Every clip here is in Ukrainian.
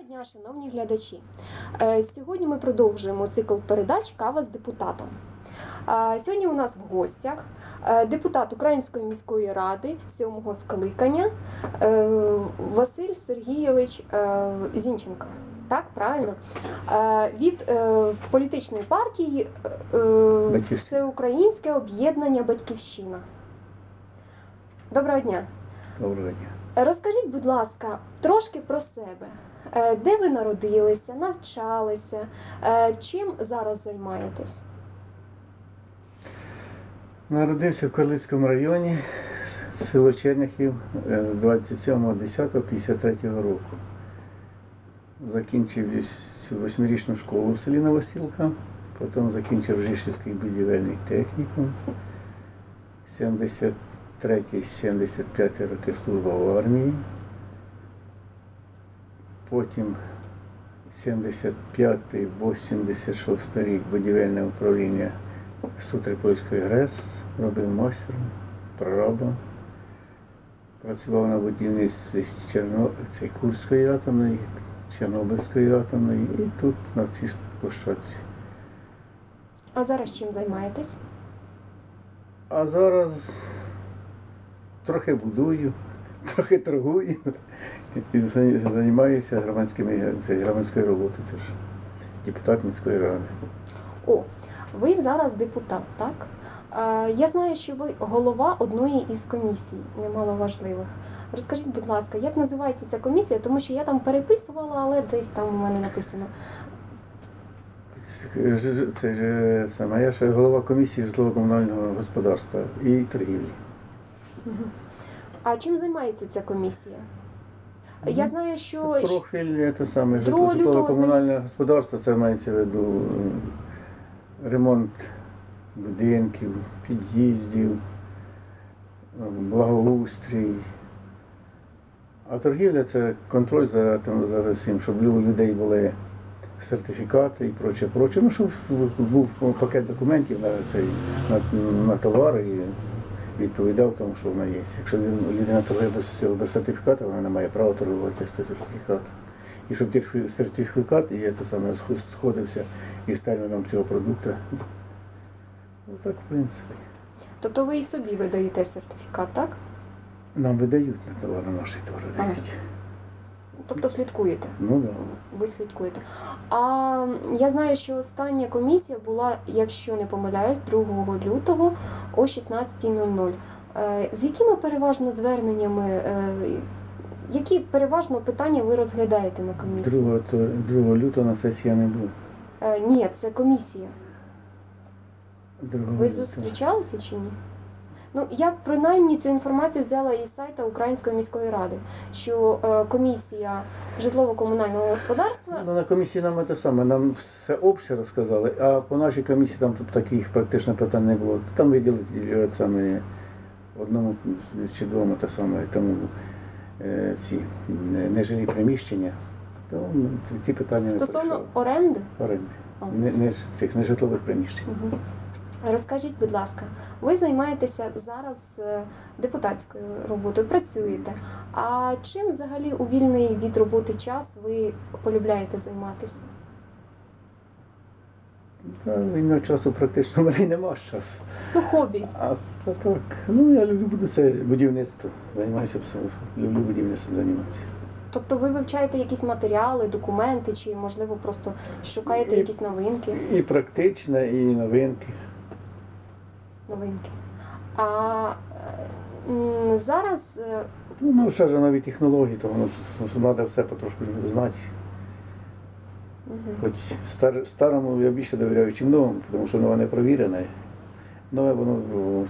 Доброго дня, шановні глядачі. Е, Сьогодні ми продовжуємо цикл передач Кава з депутатом. Сьогодні у нас в гостях е, депутат Української міської ради сьомого скликання е, Василь Сергійович Зінченко. Так, правильно? Від політичної партії Всеукраїнське об'єднання Батьківщина. Доброго дня. Доброго дня. Розкажіть, будь ласка, трошки про себе. Е, Де ви народилися, навчалися, Е, чим зараз займаєтесь? Народився в Карлицькому районі, село Черняхів, е, 27.10.53 року. Закінчив восьмирічну школу в селі Новосілка, потім закінчив Жишівський будівельний технікум. 73-75 роки служба в армії. Потім 75-86 рік будівельне управління Сутрипольської ГРЕС, робив майстером, прорабом. Працював на будівництві Черно... Курської атомної, Чорнобильської атомної і тут на цій площадці. А зараз чим займаєтесь? А зараз трохи будую, трохи торгую і займаюся громадськими громадською роботою. Це ж депутат міської ради. О, ви зараз депутат, так? Е, Я знаю, що ви голова одної із комісій, немаловажливих. Розкажіть, будь ласка, як називається ця комісія? Тому що я там переписувала, але десь там у мене написано. Це ж саме я ще голова комісії житлово-комунального господарства і торгівлі. А чим займається ця комісія? Я знаю, що Профіль це саме Другого житлово-комунальне господарство, це мається в виду е, ремонт будинків, під'їздів, е, благоустрій. А торгівля це контроль за, тим- за всім, щоб у людей були сертифікати і проче, проче. Ну, щоб був пакет документів на цей на, на товари і відповідав тому, що вона є. Якщо людина торгує без без сертифікату, вона не має права торгувати з сертифікатом. І щоб сертифікат і це саме сх- сходився із терміном цього продукту. Ну так, в принципі. тобто ви і собі видаєте сертифікат, так? Нам видають на товари наші товари Ага. дають. Тобто слідкуєте. Ну так. Ви слідкуєте. А я знаю, що остання комісія була, якщо не помиляюсь, 2 лютого о 16.00. Е, З якими переважно зверненнями, е, які переважно питання ви розглядаєте на комісії? 2, 2 лютого на сесії я не був. Е, Ні, це комісія. 2 Ви лютого. зустрічалися чи ні? Ну, я принаймні цю інформацію взяла із сайта Української міської ради, що е, комісія житлово-комунального господарства Ну, на комісії нам те саме, нам все обще розказали, а по нашій комісії там таких практично питань не було. Там виділили саме одному чи двом те саме тому е, ці не- нежилі приміщення. То ну, ті питання стосовно оренди. оренди. Не, не цих нежитлових приміщень. Мгм. Розкажіть, будь ласка, ви займаєтеся зараз е, депутатською роботою, працюєте. А чим взагалі у вільний від роботи час ви полюбляєте займатися? Та вільного часу практично в мене й нема часу. Ну, хобі. А то так. Ну я люблю це будівництво. Займаюся. Люблю будівництвом займатися. Тобто ви вивчаєте якісь матеріали, документи, чи можливо просто шукаєте І- якісь новинки? І практичне, і новинки. Новинки. А е, зараз е, Ну, ну ще ж нові технології, то воно треба все потрошку знати. мгм. Хоч стар, старому я більше довіряю, чим новому, тому що нове не провірене. Нове воно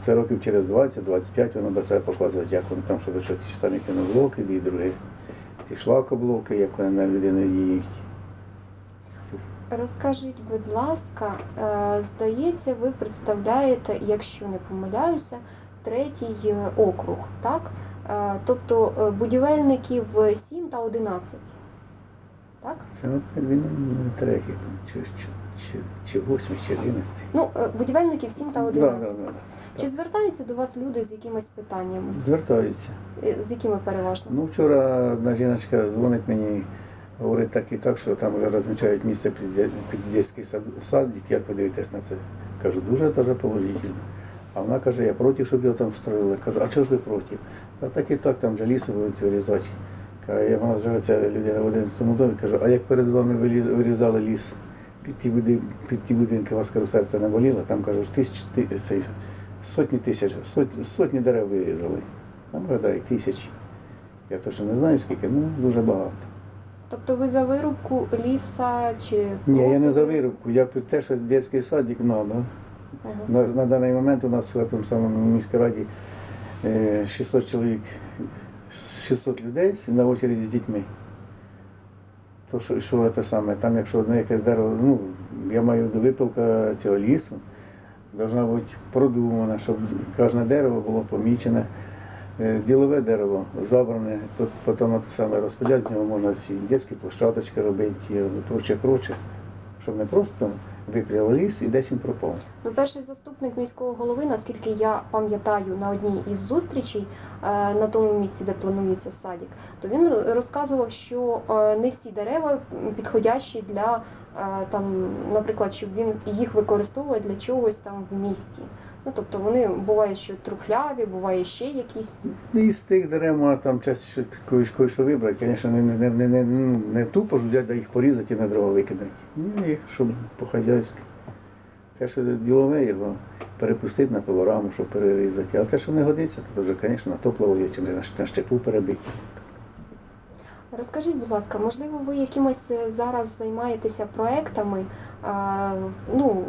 це років через 20-25 воно до себе показує, як воно там, що ті ж самі кіноблоки, і другі ті шлакоблоки, як вони на людину діють. Розкажіть, будь ласка, е, здається, ви представляєте, якщо не помиляюся, третій е, округ, так? Е, Тобто будівельників 7 та 11. Так? Це він не третій, там, чи, чи, чи, чи восьмий, чи одинадцятий. Ну, будівельників 7 та 11. да, да, да. Чи звертаються до вас люди з якимись питаннями? Звертаються. З якими переважно? Ну, вчора одна жіночка дзвонить мені, говорить так і так, що там вже розмічають місце під, під сад, садик, як ви дивитесь на це? Кажу, дуже дуже положительно. А вона каже, я проти, щоб його там строїли. Кажу, а чого ж ви проти? Та так і так, там вже лісу будуть вирізати. Каже, вона живе ця людина в 11 домі, кажу, а як перед вами вирізали ліс під ті, буди, під ті будинки, вас кажу, серце не боліло, там кажу, тисяч, ти- сотні тисяч, сотні, сотні дерев вирізали. Там гадаю, тисячі. Я точно не знаю скільки, ну дуже багато. Тобто ви за вирубку ліса чи Ні, я не за вирубку, я під те, що дитячий садик треба. Ага. На, на даний момент у нас в тому самому міській раді е, 600 чоловік, 600 людей на очереді з дітьми. То що, що це саме, там якщо одне якесь дерево, ну, я маю до випилка цього лісу, должна бути продумана, щоб кожне дерево було помічене. Е, Ділове дерево забране, пот- потім те саме розподіляти з нього можна ці дитячі площадочки робити, і проче, проче, щоб не просто випряли ліс і десь він пропав. Ну, перший заступник міського голови, наскільки я пам'ятаю, на одній із зустрічей е, на тому місці, де планується садик, то він розказував, що е, не всі дерева підходящі для там, наприклад, щоб він їх використовував для чогось там в місті. Ну тобто вони буває, що трухляві, буває ще якісь. І з тих дерев можна там часто кое що вибрати, звісно, не, не, не, не, ну, не тупо ж взяти, да їх порізати і на дрова викидати. Ну, їх, щоб по-хазяйськи. Те, що ділове його перепустити на пилораму, щоб перерізати. А те, що не годиться, то вже, звісно, на топливо є, чи на, на щепу перебити. Розкажіть, будь ласка, можливо, ви якимось е, зараз займаєтеся проектами, в- ну,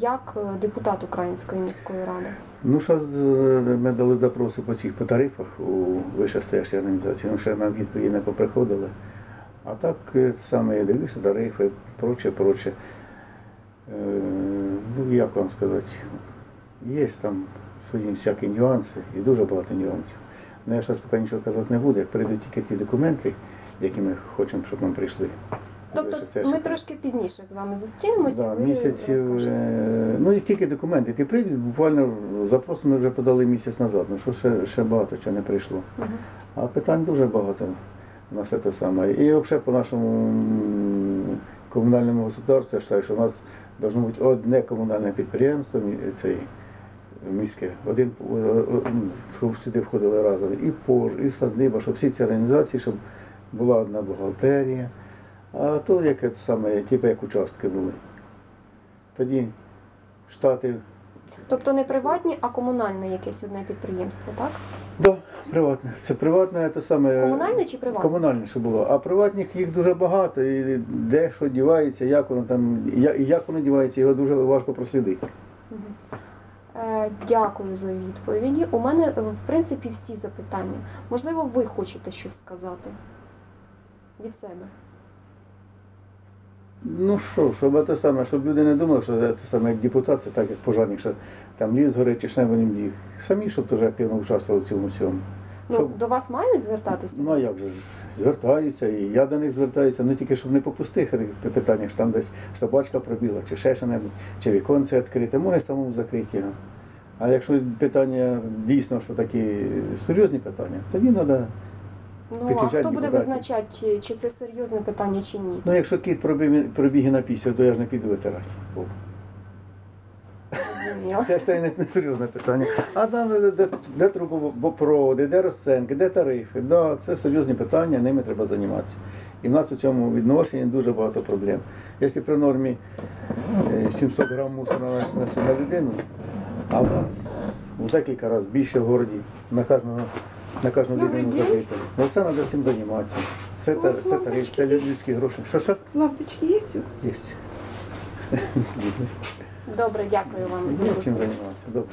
як е, депутат Української міської ради? Ну, зараз ми дали запроси по цих по тарифах у вищестоящій організації, ну ще нам відповіді не поприходили. А так е, саме я дивлюся, тарифи, проче, проче. Е, ну, як вам сказати, є там свої всякі нюанси і дуже багато нюансів. Ну, я зараз поки нічого казати не буду, як прийдуть тільки ті документи, які ми хочемо, щоб нам прийшли. Тобто Вищестояща ми трошки пізніше з вами зустрінемося. Да, ви місяців, розкажете. е, ну і тільки документи. Ти прийдуть, буквально запрос ми вже подали місяць назад, ну що ще, ще багато чого не прийшло. Мгм. А питань дуже багато у нас це саме. І взагалі по нашому комунальному господарству я вважаю, що у нас должно бути одне комунальне підприємство, цей, міське, один, е, е, ну, щоб сюди входили разом і ПОЖ, і садиба, щоб всі ці організації, щоб була одна бухгалтерія. А то яке це саме, типу як участки були. Тоді штати, Тобто не приватні, а комунальне якесь одне підприємство, так? да, приватне. Це приватне, це саме. Комунальне чи приватне? Комунальне, що було. А приватних їх дуже багато, і де що дівається, як воно там, і як воно дівається, його дуже важко прослідити. Е, Дякую за відповіді. У мене, е, в принципі, всі запитання. Можливо, ви хочете щось сказати від себе. Ну що, щоб це саме, щоб люди не думали, що це саме як депутат, це так як пожарник, що там ліс горить чи шнебонім діг. Самі, щоб теж активно участвували в цьому всьому. Ну, Щоб- до вас мають звертатися? Ну а як же ж звертаються, і я до них звертаюся, ну тільки щоб не по пустих питаннях, що там десь собачка пробіла, чи ще що небудь, чи віконце відкрите, може самому закрити його. А якщо питання дійсно, що такі серйозні питання, тоді треба. Ну, а хто буде визначати, чи це серйозне питання, чи ні? Ну якщо кіт пробіг, пробіг на після, то я ж не піду витирати. Це ж не, не серйозне питання. А там де, де, де трубопроводи, де розценки, де тарифи, да, це серйозні питання, ними треба займатися. І в нас у цьому відношенні дуже багато проблем. Якщо при нормі е, 700 грам мусора на, на людину, а в нас в декілька разів більше в городі на кожного. На кожну Добрий людину день. забито. Ну це треба цим займатися. Це, та- це тариф, це людські гроші. Що що? Лампочки є? Є. Добре, дякую вам. за Ну, чим зустріч. займатися. Добре.